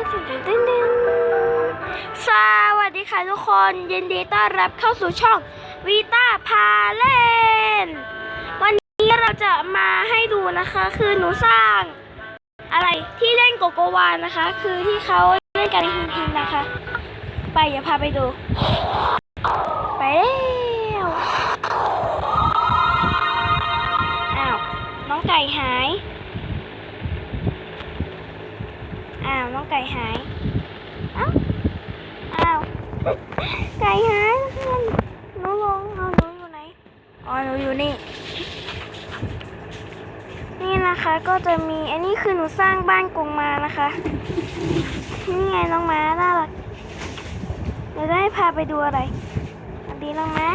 สวัสดีค่ะทุกคนยินดีต้อนรับเข้าสู่ช่องวีต้าพาเล่น วันนี้เราจะมาให้ดูนะคะ คือหนูสร้าง อะไรที่เล่นโกโกวานะคะ คือที่เขาเล่นกันในฮินๆนะคะ ไปอย่าพาไปดู ไปแล้วอ้าวน้องไก่หาย อ้าวน้อง ไก่หายอ้าวอ้าว ไก่หายเพื่อนหนูลงเอาหนูอยู่ไหน อ๋อ หนูอยู่นี่ นี่นะคะก็จะมี อันนี้คือหนูสร้างบ้านกรงมานะคะ นี่ไงน้องม้าน่ารักเดี๋ยวจะให้พาไปดูอะไรสวัสดีน้องม้า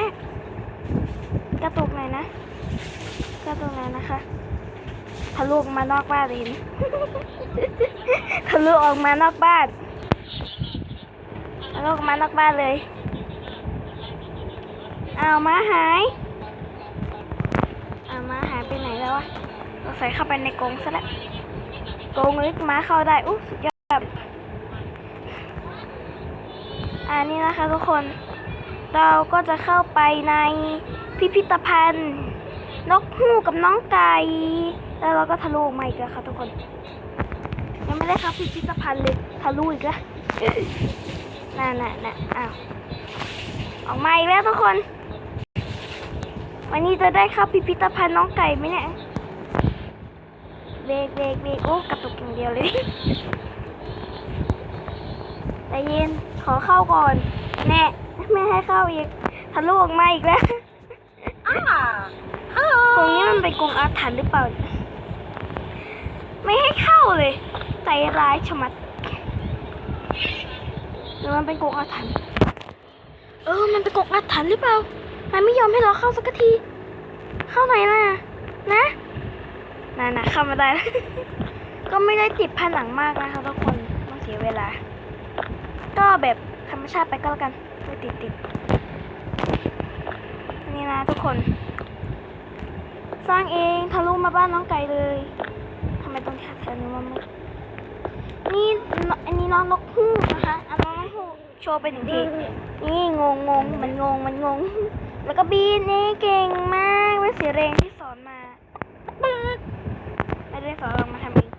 กระตุกหน่อยนะ กระตุกหน่อยนะคะ ทะลุออกมานอกบ้านเลยนทะลุออกมานอกบ้านทะลุออกมานอกบ้านเลยเอ้ามาหายเอ้ามาหายไปไหนแล้ววะเราใส่เข้าไปในกรงซะแล้วกรงลึกม้าเข้าได้อุ๊ยสุดยอดอันนี้นะคะทุกคน เราก็จะเข้าไปในพิพิธภัณฑ์ นกฮูกกับน้องไก่ แล้วเราก็ทะลุออกมาอีกแล้วค่ะทุกคน ยังไม่ได้เข้าพิพิธภัณฑ์เลยทะลุอีกแล้วน่ะน่ะน่ะอ้าวออกมาอีกแล้วทุกคน วันนี้จะได้เข้าพิพิธภัณฑ์น้องไก่ไหมเนี่ยเบรกเบรกเบรกโอ้กระตุกอย่างเดียวเลยใจเย็นขอเข้าก่อน แน่ไม่ให้เข้าอีกทะลุออกมาอีกแล้วกรงนี้มันเป็นกรงอาถรรพ์หรือเปล่า ไม่ให้เข้าเลย ใจร้ายชะมัดหรือมันเป็นกรงอาถรรพ์เออ มันเป็นกรงอาถรรพ์หรือเปล่า มันไม่ยอมให้เราเข้าสักที เข้าไหนน่ะ นะน่ะนะเข้ามาได้ ก็ไม่ได้ติดผนังมากนะคะทุกคนต้องเสียเวลา ก็แบบธรรมชาติไปก็แล้วกันไม่ติดติดนี่นะทุกคน สร้างเองทะลุมาบ้านน้องไก่เลย ไม่ต้องแถวนี้มันมืดนี่นอันนี้น้องนกฮูกนะคะอันน้องนกฮูกโชว์ไปหนึ่งทีนี่งงงงมันงงมันงง แล้วก็บีนนี่เก่งมากเว้ยเสียแรงที่สอนมาไม่ได้สอนเรามาทำเอง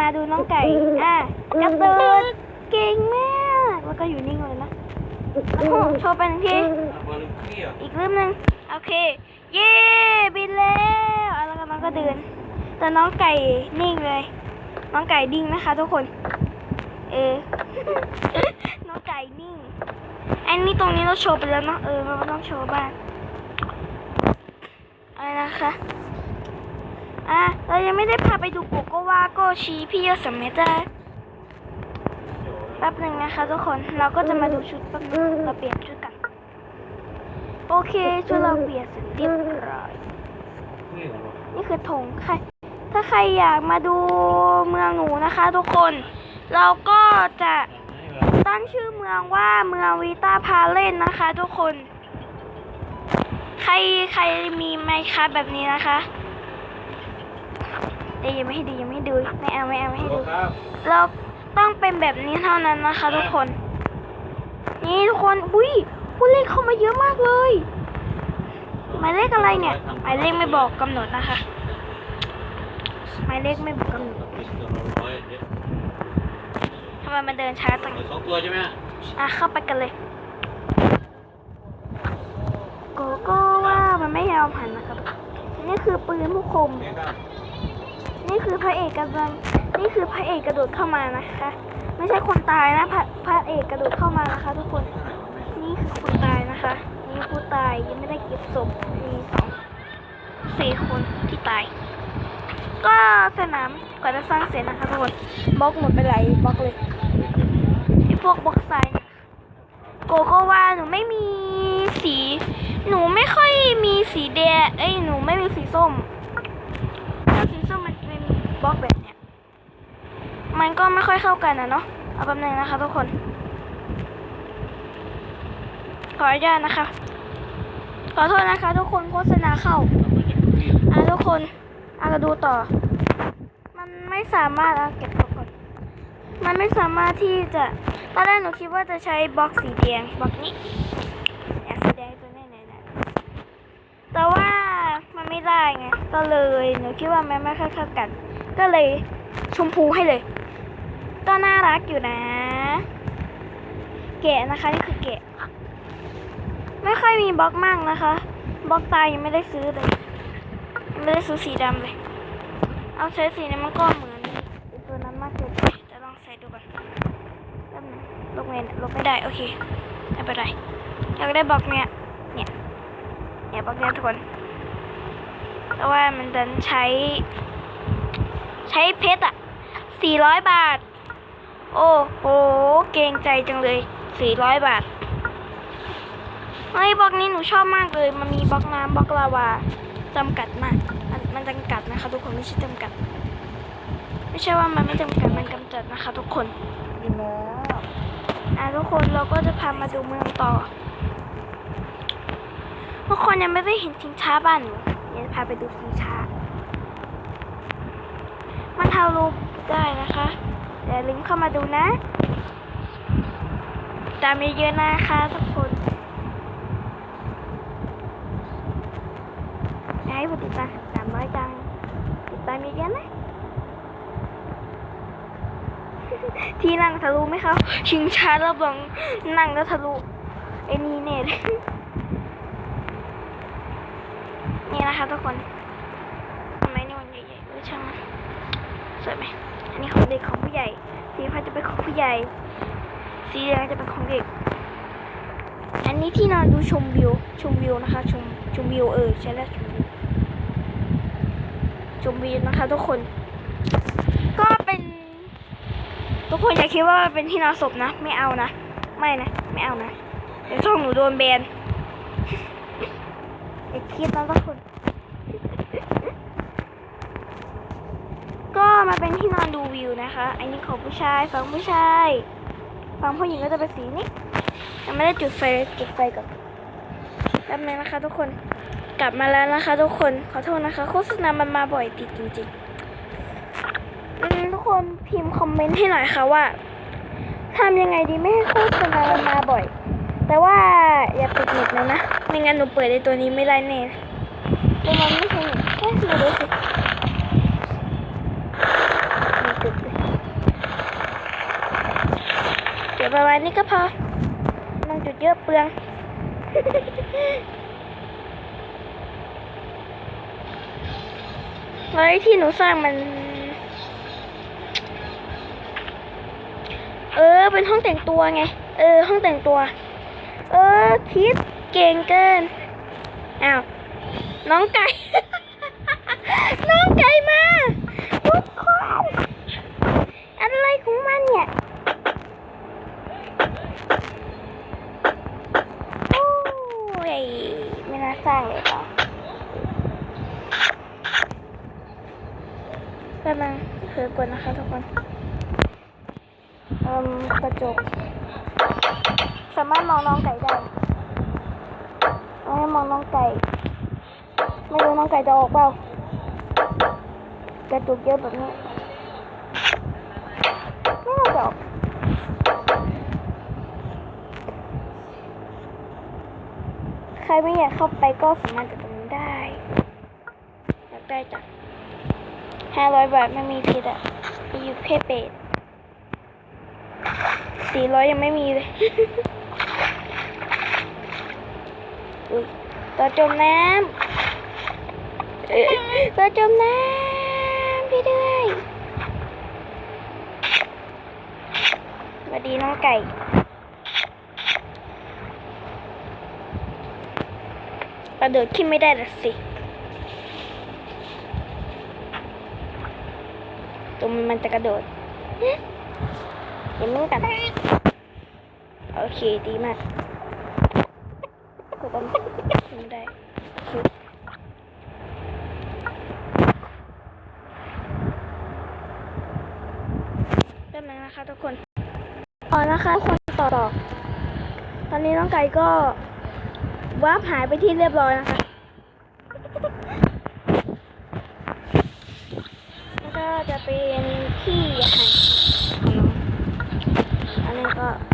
มาดูน้องไก่อะกระตือเก่งมากแล้วก็อยู่นิ่งเลยนะนกฮูกโชว์ไปหนึ่งทีอีกรูปหนึ่งโอเค เย้บินแล้วแล้วก็น้องก็เดิน แต่น้องไก่นิ่งเลย น้องไก่ดิ้งนะคะ ทุกคน เออ น้องไก่นิ่ง อันนี้ตรงนี้เราโชว์ไปแล้วเนาะ เออเราต้องโชว์บ้างอะไรนะคะ อะ เรายังไม่ได้พาไปดูโกโกวาโกชีพี่ยสมเมตาแป๊บหนึ่งนะคะทุกคน เราก็จะมาดูชุดแป๊บนึงเราเปลี่ยนชุดกัน โอเคชุดเราเปลี่ยนเสร็จเรียบร้อยนี่คือธงใคร ถ้าใครอยากมาดูเมืองหนูนะคะทุกคน เราก็จะตั้งชื่อเมืองว่าเมืองวีตาพาเล่นนะคะ ทุกคน ใครใครมีไมค์คัสแบบนี้นะคะเดี๋ยวยังไม่ให้ดูยังไม่ให้ดูไม่เอาไม่เอาไม่ให้ดู เราต้องเป็นแบบนี้เท่านั้นนะคะ ทุกคน นี่ทุกคนอุ้ยผู้เล่นเข้ามาเยอะมากเลยหมายเลขอะไรเนี่ยหมายเลขไม่บอกกำหนดนะคะ หมายเลขไม่บอกกำหนดทำไมมันเดินช้าจังสองตัวใช่ไหมอะเข้าไปกันเลยโกโก้ว่ามันไม่ยอมหันนะครับ นี่คือปืนผู้คม นี่คือพระเอกกำลังนี่คือพระเอกกระโดดเข้ามานะคะ ไม่ใช่คนตายนะพระพระเอกกระโดดเข้ามานะคะ ทุกคน นี่คือคนตายนะคะ นี่ผู้ตายยังไม่ได้เก็บศพมีสองสี่คนที่ตาย ก็สนามกว่าจะสร้างเสร็จนะคะทุกคนบล็อกหมดไปหลายบล็อกเลยไอพวกบล็อกทรายนี่ยโกโกวาหนูไม่มีสี หนูไม่ค่อยมีสีแดงเอ้ยหนูไม่มีสีส้มถ้าสีส้มมันเป็นบล็อกแบบเนี้ยมันก็ไม่ค่อยเข้ากันนะเนาะเอาแป๊บนึงนะคะทุกคน ขออนุญาตนะคะ ขอโทษนะคะ ทุกคนโฆษณาเข้าอะทุกคนะเราดูต่อ มันไม่สามารถเอาเก็บก่อนมันไม่สามารถที่จะตอนแรกหนูคิดว่าจะใช้บล็อกสีแดงบล็อกนี้อยากสีแดงตัวแน่ๆนะแต่ว่ามันไม่ได้ไงก็เลยหนูคิดว่ามันไม่ค่อยเข้ากัน ก็เลยชมพูให้เลยก็น่ารักอยู่นะ แกะนะคะนี่คือแกะไม่ค่อยมีบล็อกมากนะคะ บล็อกตายยังไม่ได้ซื้อเลย ไม่ได้ซื้อสีดำเลย เอาใช้สีนี้มันก็เหมือนอ้ตัวนั้นมากเกินไปจะลองใส่ดูก่อนแป๊บนึงลบไม่ลบไม่ได้โอเคไม่เป็นไรอยากได้บล็อกเนี้ยเนี่ยเนี่ยบล็อกเนี้ยทุกคนแต่ว่ามันดันใช้ ใช้เพชรอะสี่ร้อยบาท โอ้โหเกรงใจจังเลยสี่ร้อยบาทเฮ้ยบล็อกนี้หนูชอบมากเลย มันมีบล็อกน้ำบล็อกลาวา จำกัดมากมันมันจำกัดนะคะทุกคนไม่ใช่จำกัด ไม่ใช่ว่ามันไม่จำกัด มันกำจัดนะคะ ทุกคนกินแล้วอะทุกคนเราก็จะพามาดูเมืองต่อ ทุกคนยังไม่ได้เห็นชิงช้าบ้านหนูเดี๋ยวพาไปดูชิงช้า มันทารูปได้นะคะเดี๋ยวลิงก์เข้ามาดูนะตามเยอะๆนะคะทุกคน อยากให้ผู้ติดตาสามร้อยจังติดตามเยอะๆนะที่นั่งทะลุไหมครับชิงช้าแล้วบังนั่งแล้วทะลุไอ้นี่เนี่ยนี่นะคะทุกคนทำไมนี่มันใหญ่ๆเออช่างมันสวยไหมอันนี้ของเด็กของผู้ใหญ่สีฟ้าจะเป็นของผู้ใหญ่ สีแดงจะเป็นของเด็ก อันนี้ที่นอนดูชมวิว ชมวิวนะคะ ชมชมวิวเออใช่แล้วชมวิว ชมวิวนะคะ ทุกคน ก็เป็น ทุกคนอย่าคิดว่าเป็นที่นอนศพนะ ไม่เอานะ ไม่นะ ไม่เอานะ เดี๋ยวช่องหนูโดนแบนอย่าคิดนะทุกคน ก็มาเป็นที่นอนดูวิวนะคะ อันนี้ของผู้ชายฝั่งผู้ชาย ฝั่งผู้หญิงก็จะเป็นสีนี้ยังไม่ได้จุดไฟจุดไฟก่อนแป๊บนึงนะคะ ทุกคน กลับมาแล้วนะคะ ทุกคนขอโทษนะคะ โฆษณามันมาบ่อยติดจริงๆอืมทุกคนพิมพ์คอมเมนต์ให้หน่อยค่ะว่าทำยังไงดีไม่ให้โฆษณามันมาบ่อย แต่ว่าอย่าปิดเน็ตนะนะไม่งั้นหนูเปิดในตัวนี้ไม่ได้แน่ตัวมันไม่ใช่เน็ตเอ๊ะมาดูสิไม่ติดเลยเดี๋ยวประมาณนี้ก็พอไมันจุดเยอะเปลือง เฮ้ยที่หนูสร้างมัน เออ เป็นห้องแต่งตัวไง เออ ห้องแต่งตัว เออ คิดเก่งเกิน อ้าว น้องไก่ น้องไก่มาทุกคนอะไรของมันเนี่ย โอ้ย ไม่น่าสร้างเลยเปล่าแป๊บนึงเผื่อกดนะคะทุกคน เอ่มกระจก สามารถมองน้องไก่ได้เอาให้มองน้องไก่ ไม่รู้น้องไก่จะออกเปล่ากระจกเยอะแบบนี้ ไม่น่าจะออกใครไม่อยากเข้าไปก็สามารถจะตรงนี้ได้อยากได้จ้ะห้าร้อยบาทไม่มีผิดอะมีอยู่แค่เป็ดสี่ร้อยยังไม่มีเลย อุ้ย ตัวจมน้ำตัวจมน้ำพี่ด้วยสวัสดีน้องไก่กระโดดขึ้นไม่ได้ละสิตัวมันจะกระโดดเดี๋ยวมึงกันโอเคดีมากก็ต้องขึ้น ได้คือแป๊บนึงนะคะทุกคนอ๋อนะคะทุกคนต่อต่อ ตอนนี้น้องไก่ก็วาร์ปหายไปที่เรียบร้อยนะคะแล้วก็จะเป็นที่หารของน้องาวเที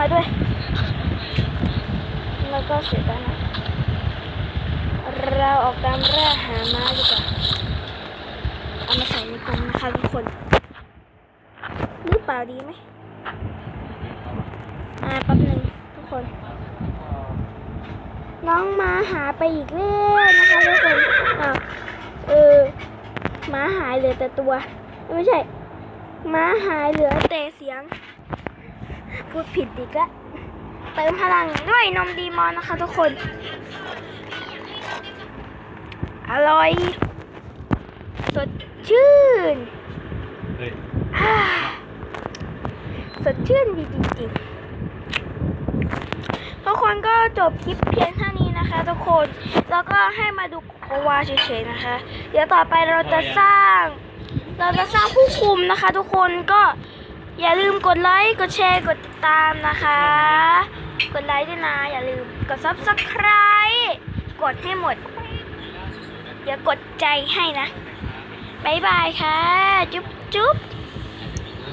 มาด้วย แล้วก็เสร็จแล้วนะเราออกตามล่าหามาดีกว่าเอามาใส่ในกรงนะคะทุกคนหรือเปล่าดีไหมอ่าแป๊บหนึ่งทุกคน น้องมาหาไปอีกแล้วนะคะทุกคนอ้าวเออม้าหายเหลือแต่ตัว ไม่ใช่ ม้าหายเหลือแต่เสียง พูดผิดอีกแล้วเติมพลังด้วยนมดีมอนนะคะทุกคน อร่อย สดชื่นเฮ้ยอ่าสดชื่นดีจริงๆทุกคนก็จบคลิปเพียงเท่านี้นะคะ ทุกคน แล้วก็ให้มาดูโกวาเฉยๆนะคะ เดี๋ยวต่อไปเราจะสร้าง เราจะสร้างผู้คุมนะคะ ทุกคนก็ อย่าลืมกดไลค์ กดแชร์ กดติดตามนะคะ กดไลค์ด้วยนะ อย่าลืม กด subscribe กดให้หมด เดี๋ยวกดใจให้นะ บ๊ายบายค่ะ จุ๊บจุ๊บ